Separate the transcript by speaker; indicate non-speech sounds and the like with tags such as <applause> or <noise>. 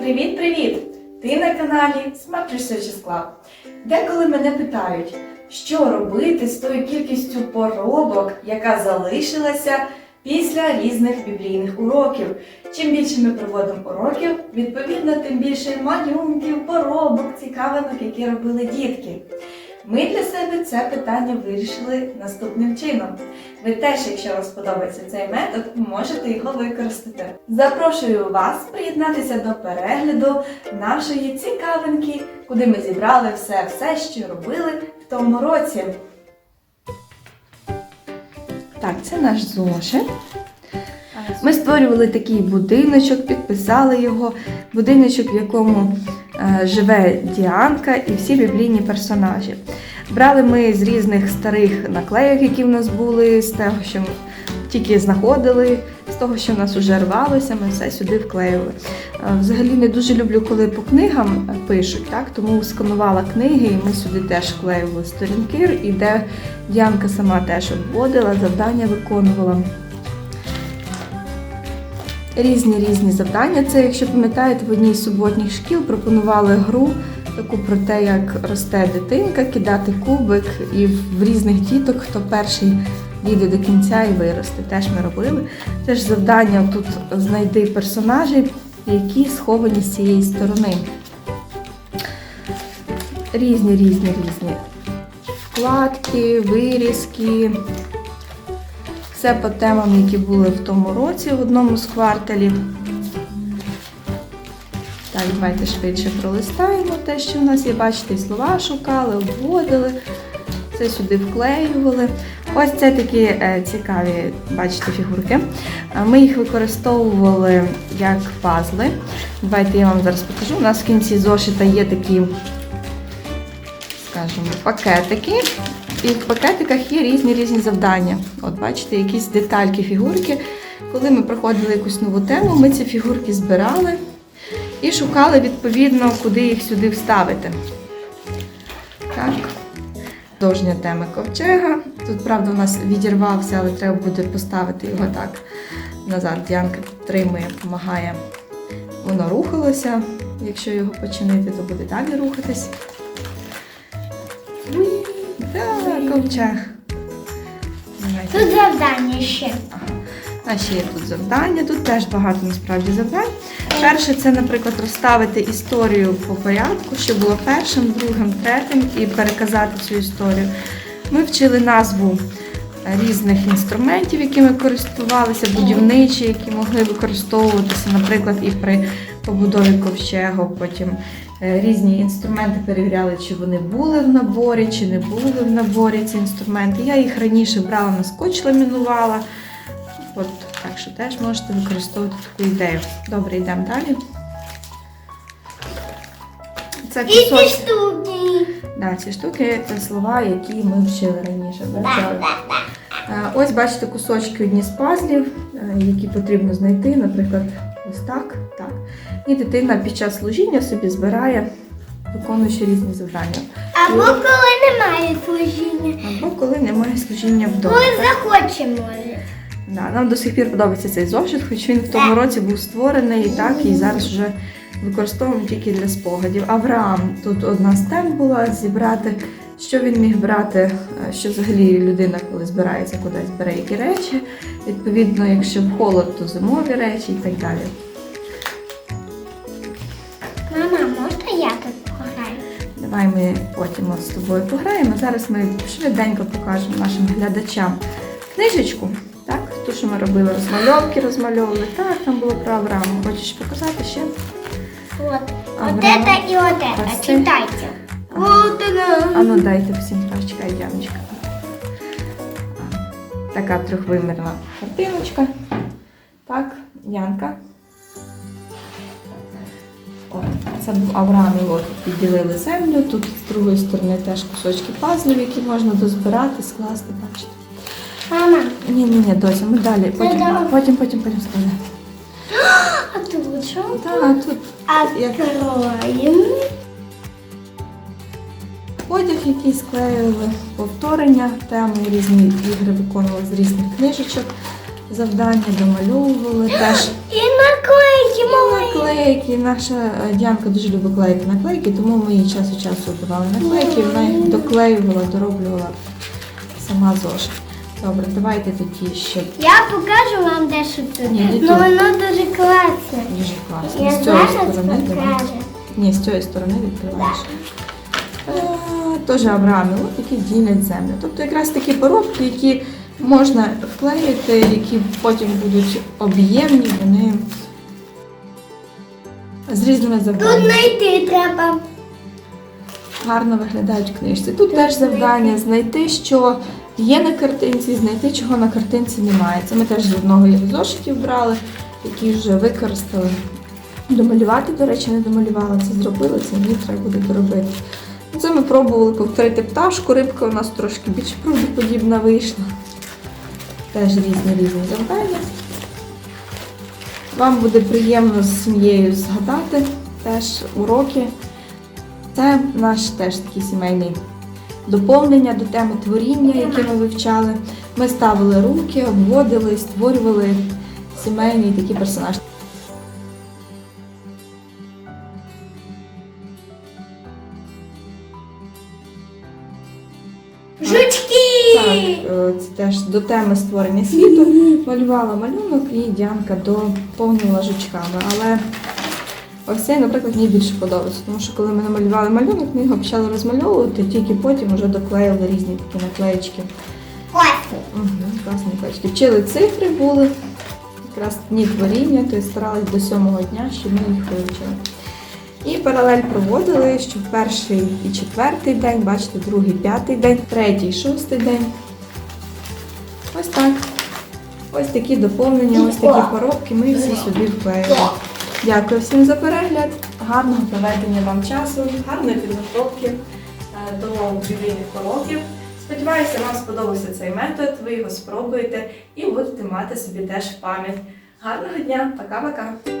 Speaker 1: Привіт-привіт! Ти на каналі Smart Research Club. Деколи мене питають, що робити з тою кількістю поробок, яка залишилася після різних біблійних уроків. Чим більше ми проводимо уроків, відповідно, тим більше малюнків, поробок, цікавинок, які робили дітки. Ми для себе це питання вирішили наступним чином. Ви теж, якщо вам сподобається цей метод, можете його використати. Запрошую вас приєднатися до перегляду нашої цікавинки, куди ми зібрали все, все, що робили в тому році. Так, це наш зошит. Ми створювали такий будиночок, підписали його. Будиночок, в якому е, живе Діанка і всі біблійні персонажі. Брали ми з різних старих наклейок, які в нас були, з того, що ми тільки знаходили, з того, що в нас вже рвалося, ми все сюди вклеювали. Е, Взагалі не дуже люблю, коли по книгам пишуть, так? тому сканувала книги, і ми сюди теж вклеювали сторінки, і де Діанка сама теж обводила, завдання виконувала різні різні завдання. Це, якщо пам'ятаєте, в одній з суботніх шкіл пропонували гру таку про те, як росте дитинка, кидати кубик, і в різних діток, хто перший дійде до кінця і виросте. Теж ми робили. Теж завдання тут знайти персонажів, які сховані з цієї сторони. Різні, різні, різні вкладки, вирізки. Все по темам, які були в тому році в одному з кварталів. Так, давайте швидше пролистаємо те, що в нас є. Бачите, слова шукали, обводили, це сюди вклеювали. Ось це такі е, цікаві, бачите, фігурки. Е, Ми їх використовували як пазли. Давайте я вам зараз покажу. У нас в кінці зошита є такі, скажімо, пакетики. І в пакетиках є різні різні завдання. От бачите, якісь детальки, фігурки. Коли ми проходили якусь нову тему, ми ці фігурки збирали і шукали відповідно, куди їх сюди вставити. Так. Дожня тема ковчега. Тут, правда, у нас відірвався, але треба буде поставити його так назад. Діанка підтримує, допомагає. Воно рухалося. Якщо його починити, то буде далі рухатись. Так, ковчег. Давайте.
Speaker 2: Тут завдання ще.
Speaker 1: А ще є тут завдання. Тут теж багато насправді завдань. Перше, це, наприклад, розставити історію по порядку, що було першим, другим, третім, і переказати цю історію. Ми вчили назву різних інструментів, якими користувалися, будівничі, які могли використовуватися, наприклад, і при побудові ковчегу. Потім е, різні інструменти перевіряли, чи вони були в наборі, чи не були в наборі ці інструменти. Я їх раніше брала на скотч ламінувала. От, так що теж можете використовувати таку ідею. Добре, йдемо далі. Це
Speaker 2: І ці штуки.
Speaker 1: Да, ці штуки це слова, які ми вчили раніше. вивчали. Ось бачите кусочки одні з пазлів, е, які потрібно знайти, наприклад, ось так, так. І дитина під час служіння собі збирає, виконуючи різні завдання.
Speaker 2: Або коли немає служіння.
Speaker 1: Або коли немає служіння вдома.
Speaker 2: Коли захоче може.
Speaker 1: Да, нам до сих пір подобається цей зошит, хоч він в тому році був створений і так, і зараз вже використовуємо тільки для спогадів. Авраам тут одна з тем була зібрати, що він міг брати, е, що взагалі людина, коли збирається кудись, бере які речі. Відповідно, якщо в холод, то зимові речі і так далі.
Speaker 2: Мама, можна я тут пограю?
Speaker 1: Давай ми потім от з тобою пограємо. Зараз ми швиденько покажемо нашим глядачам книжечку. Так, ту, що ми робили розмальовки, розмальовували. Так, там було про Авраама. Хочеш показати ще? Авраам.
Speaker 2: Вот это и вот это. Читайте. Вот
Speaker 1: А ну дайте всім так, чекай, Яночка. Така трьохвимірна картиночка. Так, Янка. О, це був Авраам і Лот. Підділили землю. Тут з другої сторони теж кусочки пазлів, які можна дозбирати, скласти, бачите.
Speaker 2: Мама,
Speaker 1: Ні, ні, ні, дося, ми далі. Потім, потім, потім, потім складемо. <gasps>
Speaker 2: а тут що?
Speaker 1: Так, тут
Speaker 2: Откроем.
Speaker 1: Одяг, який склеювали, повторення теми, різні ігри виконували з різних книжечок. завдання, домальовували теж. <gasps>
Speaker 2: І наклейки
Speaker 1: І наклейки. Наша Діанка дуже любить клеїти наклейки, тому ми їй час від часу давали наклейки, вона їх доклеювала, дороблювала сама зошит. Добре, давайте тоді ще
Speaker 2: Я покажу вам дещо тут.
Speaker 1: Ні, не
Speaker 2: Ну
Speaker 1: тут.
Speaker 2: воно дуже класне.
Speaker 1: дуже класно.
Speaker 2: Я
Speaker 1: З цієї
Speaker 2: знаю,
Speaker 1: сторони
Speaker 2: що
Speaker 1: давай.
Speaker 2: покаже.
Speaker 1: Ні, з цієї сторони відкриваєш. Е, Теж Авраами, от які ділять землю. Тобто якраз такі поробки, які можна вклеїти, які потім будуть об'ємні, вони з різними
Speaker 2: Тут
Speaker 1: завданнями.
Speaker 2: знайти треба.
Speaker 1: Гарно виглядають в книжці. Тут теж завдання знайти, що є на картинці, знайти, чого на картинці немає. Це ми теж з одного зошитів брали, які вже використали. Домалювати, до речі, не домалювала, це зробили, це мені треба буде доробити. Ну, Це ми пробували повторити пташку, рибка у нас трошки більш правдоподібна вийшла. Теж різні різні завдання. Вам буде приємно з сім'єю згадати теж уроки. Це наш теж такий сімейний доповнення до теми творіння, яке ми вивчали. Ми ставили руки, обводили, створювали сімейний такий персонаж.
Speaker 2: Жучки!
Speaker 1: Так, е, це теж до теми створення світу. Малювала малюнок і Діанка доповнила жучками. Але ось цей, наприклад, мені більше подобається, тому що коли ми намалювали малюнок, ми його почали розмальовувати, тільки потім вже доклеїли різні такі наклеїчки.
Speaker 2: Класний.
Speaker 1: Угу, класні наклеїчки. Вчили цифри були, якраз дні творіння, то старались до сьомого дня, щоб ми їх вивчили. І паралель проводили, що перший і четвертий день, бачите, другий, п'ятий день, третій, шостий день. Ось так. Ось такі доповнення, ось такі поробки ми всі собі вклеїли. Дякую всім за перегляд, гарного проведення вам часу, гарної підготовки е, до біблійних уроків. Сподіваюся, вам сподобався цей метод, ви його спробуєте і будете мати собі теж пам'ять. Гарного дня, пока-пока!